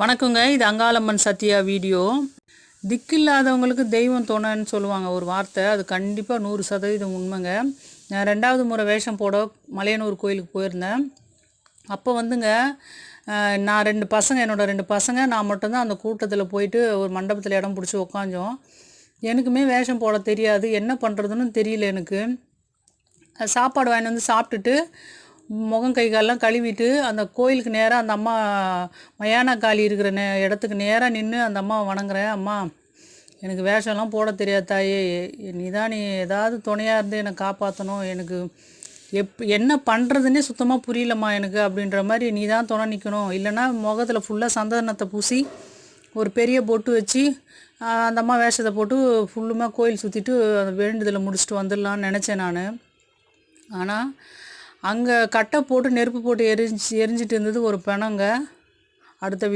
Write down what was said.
வணக்கங்க. இது அங்காளம்மன் சத்யா வீடியோ. திக்கில்லாதவங்களுக்கு தெய்வம் துணைன்னு சொல்லுவாங்க ஒரு வார்த்தை. அது கண்டிப்பாக நூறு சதவீதம் உண்மைங்க. நான் ரெண்டாவது முறை வேஷம் போட மலையனூர் கோயிலுக்கு போயிருந்தேன். அப்போ வந்துங்க நான் ரெண்டு பசங்க என்னோட ரெண்டு பசங்க நான் மட்டும்தான் அந்த கூட்டத்தில் போயிட்டு ஒரு மண்டபத்தில் இடம் பிடிச்சி உக்காஞ்சோம். எனக்குமே வேஷம் போட தெரியாது. என்ன பண்ணுறதுன்னு தெரியல எனக்கு. சாப்பாடு வாங்கிட்டு வந்து சாப்பிட்டுட்டு முகம் கை காலெல்லாம் கழுவிட்டு அந்த கோயிலுக்கு நேராக அந்த அம்மா மயான காளி இருக்கிற நே இடத்துக்கு நேராக நின்று அந்த அம்மாவை வணங்குறேன். அம்மா எனக்கு வேஷம்லாம் போட தெரியாது தாயே. நீ தான் நீ ஏதாவது துணையாக இருந்து என்னை காப்பாற்றணும் எனக்கு எப் என்ன பண்ணுறதுன்னே சுத்தமாக புரியலம்மா எனக்கு அப்படின்ற மாதிரி நீ தான் துணை நிற்கணும் இல்லைன்னா முகத்தில் ஃபுல்லாக சந்தனத்தை பூசி ஒரு பெரிய பொட்டு வச்சு அந்த அம்மா வேஷத்தை போட்டு ஃபுல்லுமாக கோயில் சுற்றிட்டு அந்த வேண்டுதலை முடிச்சுட்டு வந்துடலான்னு நினச்சேன் நான். ஆனால் அங்கே கட்டை போட்டு நெருப்பு போட்டு எரிஞ்சு எரிஞ்சிட்டு இருந்தது ஒரு பிணங்க. அடுத்த வீ